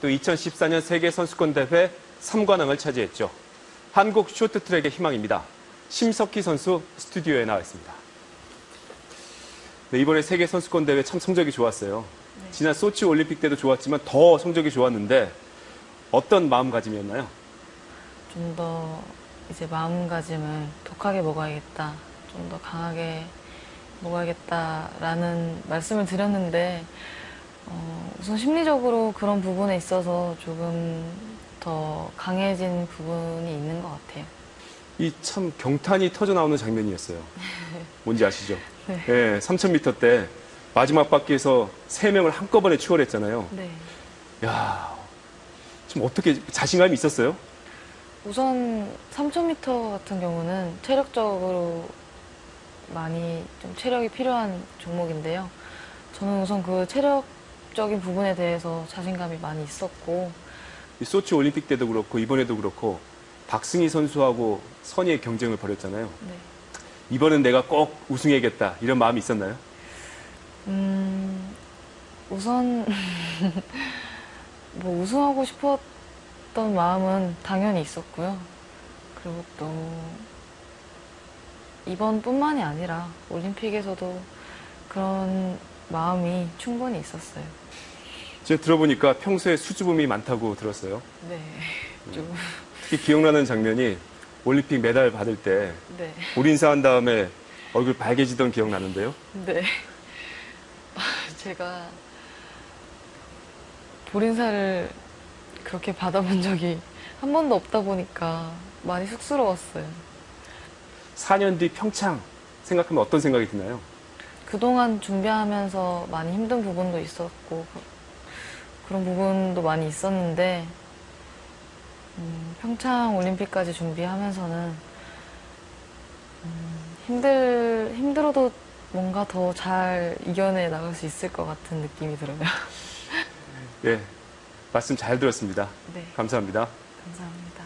또 2014년 세계 선수권 대회 3관왕을 차지했죠. 한국 쇼트트랙의 희망입니다. 심석희 선수 스튜디오에 나와 있습니다. 네, 이번에 세계 선수권 대회 참 성적이 좋았어요. 지난 소치 올림픽 때도 좋았지만 더 성적이 좋았는데 어떤 마음가짐이었나요? 좀 더 이제 마음가짐을 독하게 먹어야겠다. 좀 더 강하게 먹어야겠다라는 말씀을 드렸는데, 어, 우선 심리적으로 그런 부분에 있어서 조금 더 강해진 부분이 있는 것 같아요. 이 참 경탄이 터져 나오는 장면이었어요. 뭔지 아시죠? 네. 예, 3000m 때 마지막 바퀴에서 세 명을 한꺼번에 추월했잖아요. 네. 야, 좀 어떻게 자신감이 있었어요? 우선 3000m 같은 경우는 체력적으로 많이 좀 체력이 필요한 종목인데요. 저는 우선 그 체력 적인 부분에 대해서 자신감이 많이 있었고, 이 소치 올림픽 때도 그렇고 이번에도 그렇고 박승희 선수하고 선의의 경쟁을 벌였잖아요. 네. 이번엔 내가 꼭 우승해야겠다 이런 마음이 있었나요? 음, 우선 뭐 우승하고 싶었던 마음은 당연히 있었고요. 그리고 또 이번뿐만이 아니라 올림픽에서도 그런 마음이 충분히 있었어요. 제가 들어보니까 평소에 수줍음이 많다고 들었어요. 네, 좀 특히 기억나는 장면이 올림픽 메달 받을 때 네, 올인사한 다음에 얼굴 빨개지던 기억 나는데요. 네. 제가 볼인사를 그렇게 받아본 적이 한 번도 없다 보니까 많이 쑥스러웠어요. 4년 뒤 평창 생각하면 어떤 생각이 드나요? 그동안 준비하면서 많이 힘든 부분도 있었고 그- 그런 부분도 많이 있었는데 음, 평창 올림픽까지 준비하면서는 음, 힘들 힘들어도 뭔가 더 잘 이겨내 나갈 수 있을 것 같은 느낌이 들어요. 예, 말씀 잘 들었습니다. 네, 감사합니다. 감사합니다.